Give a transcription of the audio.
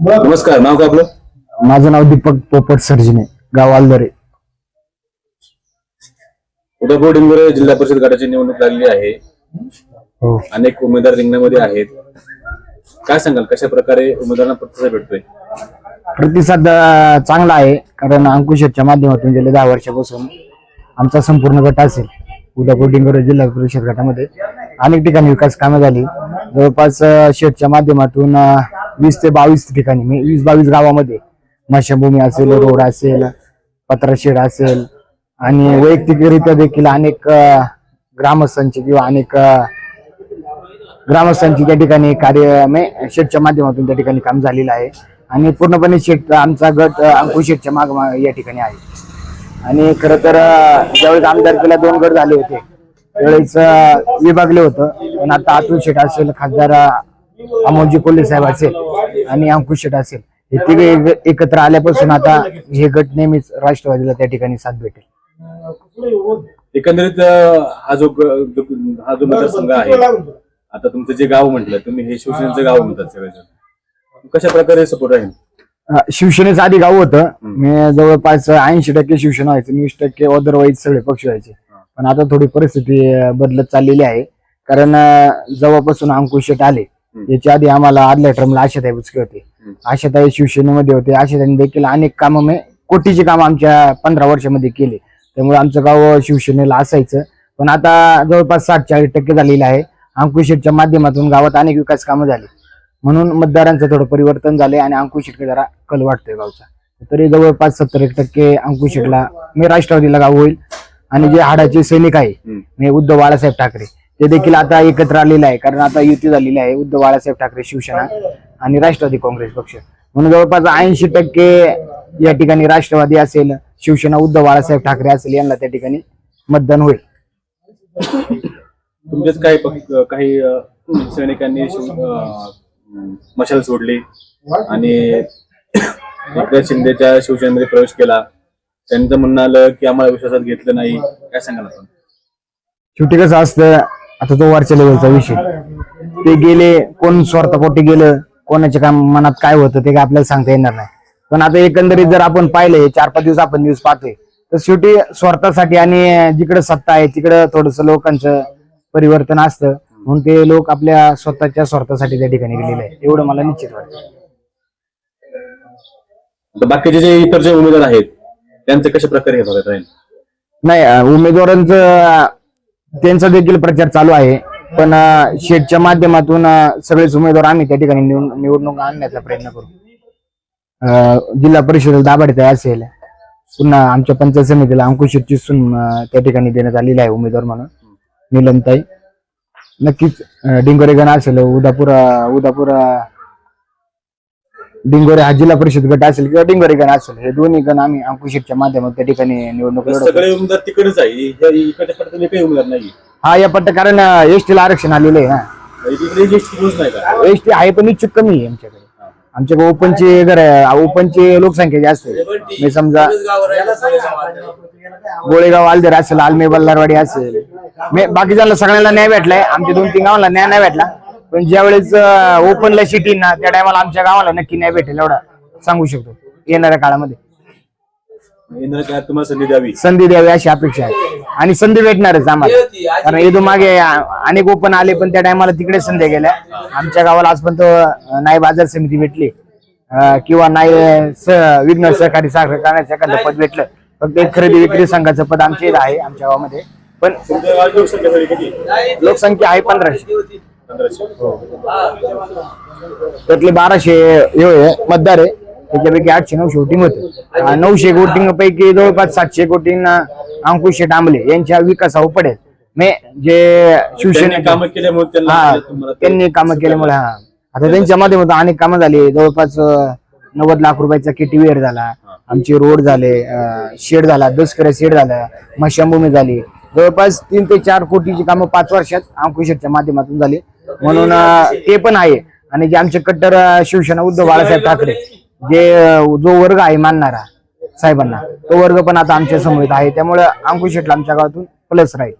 नमस्कार नाव का आपलं? माझं नाव दीपक पोपट सर्जने गाव आलदरे. उदयपूर डिंगोरे जिल्हा परिषद गटाची निवडणूक लागली आहे. हो. अनेक उमेदवार रिंगणामध्ये आहेत. काय सांगाल कशा प्रकारे उमेदवारांना प्रतिसाद भेटतोय? प्रतिसाद अं, चांगला आहे कारण अंकुशच्या माध्यमातून गेले दहा वर्षापासून आमचा संपूर्ण गट असेल उदापूर डिंगोरे जिल्हा परिषद गटामध्ये. अनेक ठिकाणी विकास कामं झाली. जवळपास अं, शेतच्या माध्यमातून अं, वीस ते बावीस ठिकाणी म्हणजे वीस बावीस गावामध्ये. मशाभूमी असेल रोड असेल पत्राशेड असेल आणि वैयक्तिकरित्या देखील अनेक ग्रामस्थांची ग्रामस्थांचे किंवा अनेक ग्रामस्थांची त्या ठिकाणी कार्य शेटच्या माध्यमातून त्या ठिकाणी काम झालेलं आहे. आणि पूर्णपणे शेट आमचा गट अंकुश शेटच्या माग या ठिकाणी आहे. आणि खर तर ज्यावेळेस आमदारकीला दोन गट झाले होते. त्यावेळेस विभागले होतं. पण आता अतुल शेट असेल खासदार अमोलजी कोल्हे साहेब असेल. आणि अंकुश शेट असेल. हे तिघे एक- एकत्र आल्यापासून आता हे गट नेहमीच राष्ट्रवादीला त्या ठिकाणी साथ भेटेल. एकंदरीत अं, हा जो ग- जो- हा जो मतदारसंघ आहे आता तुमचं जे गाव म्हटलं तुम्ही हे शिवसेनेचं गाव म्हणतात सगळेजण. कशा प्रकारे सपोर्ट राहील? अं, शिवसेनेचं आधी गाव होतं. मी जवळपास ऐंशी टक्के शिवसेना व्हायचं वीस टक्के अदरवाईज सगळे पक्ष व्हायचे. पण आता थोडी परिस्थिती अं, बदलत चाललेली आहे. कारण अं, जेव्हापासून अंकुश शेट आले. याच्या आधी आम्हाला आदल्या टर्मला आशाताई बुचके होते. आशाताई शिवसेनेमध्ये होते. आशाताईंनी देखील अनेक कामं कोटीची कामं आमच्या पंधरा वर्षामध्ये केले. त्यामुळे आमचं गाव शिवसेनेला असायचं. पण आता जवळपास साठ चाळीस टक्के झालेलं आहे. अंकुश शेटच्या माध्यमातून गावात अनेक विकास कामं झाली. म्हणून मतदारांचं थोडं परिवर्तन झालंय आणि अंकुश शेटकडे जरा कल वाटतोय गावचा. तरी जवळपास सत्तर एक टक्के अंकुश शेटला मी राष्ट्रवादीला गाव होईल. आणि जे हाडाचे सैनिक आहे. म्हणजे उद्धव बाळासाहेब ठाकरे. ते देखील आता एकत्र आलेले आहे. कारण आता युती झालेली आहे. उद्धव बाळासाहेब ठाकरे शिवसेना आणि राष्ट्रवादी काँग्रेस पक्ष. म्हणून जवळपास ऐंशी टक्के या ठिकाणी राष्ट्रवादी असेल शिवसेना उद्धव बाळासाहेब ठाकरे असेल यांना त्या ठिकाणी मतदान होईल. तुमचेच काही काही सैनिकांनी मशाल सोडली आणि शिंदेच्या शिवसेनेमध्ये प्रवेश केला. त्यांचं म्हणणं आलं की आम्हाला विश्वासात घेतलं नाही. काय सांगाल आपण? शेवटी कसं असतं आता तो वरच्या लेवलचा विषय. ते गेले कोण स्वार्थापोटी गेलं कोणाच्या काम मनात काय होतं ते काय आपल्याला सांगता येणार नाही. पण आता एकंदरीत जर आपण पाहिलं चार पाच दिवस आपण न्यूज पाहतोय तर शेवटी स्वार्थासाठी आणि जिकडे सत्ता आहे तिकडं थोडस लोकांचं परिवर्तन असतं. म्हणून ते लोक आपल्या स्वतःच्या स्वार्थासाठी त्या ठिकाणी गेलेले आहे एवढं मला निश्चित वाटतं. बाकीचे जे इतर जे उमेदवार आहेत त्यांचं कशा प्रकारे नाही उमेदवारांचं त्यांचा देखील प्रचार चालू आहे. पण शेटच्या माध्यमातून सगळेच उमेदवार आम्ही त्या ठिकाणी निवडणूक आणण्याचा प्रयत्न करू. अं, जिल्हा परिषद दाभाडे असेल. पुन्हा आमच्या पंचायत समितीला अंकुश शेटची सून त्या ठिकाणी देण्यात आलेली आहे उमेदवार म्हणून. निलमताई. नक्कीच डिंगोरेगण असेल उदापूर उदापूर डिंगोरे हा जिल्हा परिषद गट असेल किंवा डिंगोरे गण असेल हे दोन्ही गण आम्ही अंकुश शेटच्या माध्यमातून त्या ठिकाणी निवडणूक लढवू. सगळे उमेदवार तिकडेच आहे. इ- इकडच्या पडताना काही उमेदवार नाही. हा या पट्ट कारण एस टीला आरक्षण आलेलं आहे ना. इकडे जे तिकडूनच नाही का? एस टी आहे पण इच्छुक कमी आहे आमच्याकडे. आमच्याकडे ओपनची घर ओपनची लोकसंख्या जास्त आहे. मी समजा गोळेगाव आलदर असेल आलमे बल्लारवाडी असेल. मी बाकीच्यांना सगळ्यांना न्याय भेटलाय आमच्या दोन तीन गावाला न्याय नाही भेटला. पण ज्यावेळेस ओपनला सिटी ना त्या टायमाला आमच्या गावाला नक्की न्याय भेटेल एवढा सांगू शकतो येणाऱ्या काळामध्ये. तुम्हाला संधी द्यावी. संधी द्यावी अशी अपेक्षा आहे. आणि संधी भेटणारच आम्हाला. कारण इथून मागे आ- अनेक ओपन आले पण त्या टायमाला तिकडे संधी गेल्या. आमच्या गावाला आजपर्यंत अं, नाही बाजार समिती भेटली. अं, किंवा नाही स- विघ्न सहकारी साखर कारखान्याचं एखादं पद भेटलं. फक्त एक खरेदी विक्री संघाचं पद आमच्या इथं आहे आमच्या गावामध्ये. पण तुमच्या लोकसंख्या झाली किती? लोकसंख्या आहे पंधराशे. त्यातले बाराशे हे मतदार आहे. त्याच्यापैकी आठशे नऊशे वोटिंग होते. नऊशे वोटिंग पैकी जवळपास सातशे वोटिंग अंकुश डांबले यांच्या विकासावर पडेल. मे जे शिवसेने कामं केल्यामुळे त्यांना हा ते- त्यांनी कामं केल्यामुळे हा. आता त्यांच्या माध्यमातून अनेक कामं झाली. जवळपास नव्वद लाख रुपयाचा किटी वेअर झाला आमचे रोड झाले शेड झाला दसकऱ्या शेड झाला मशाभूमी झाली. जवळपास तीन ते चार कोटीची कामं पाच वर्षात अंकुशच्या माध्यमातून झाली. म्हणून ते पण आहे. आणि जे आमचे कट्टर शिवसेना उद्धव बाळासाहेब ठाकरे जे जो वर्ग आहे मानणारा साहेबांना तो वर्ग पण आता आमच्यासमोर आहे. त्यामुळे अंकुश शेटला आमच्या गावातून प्लस राहील.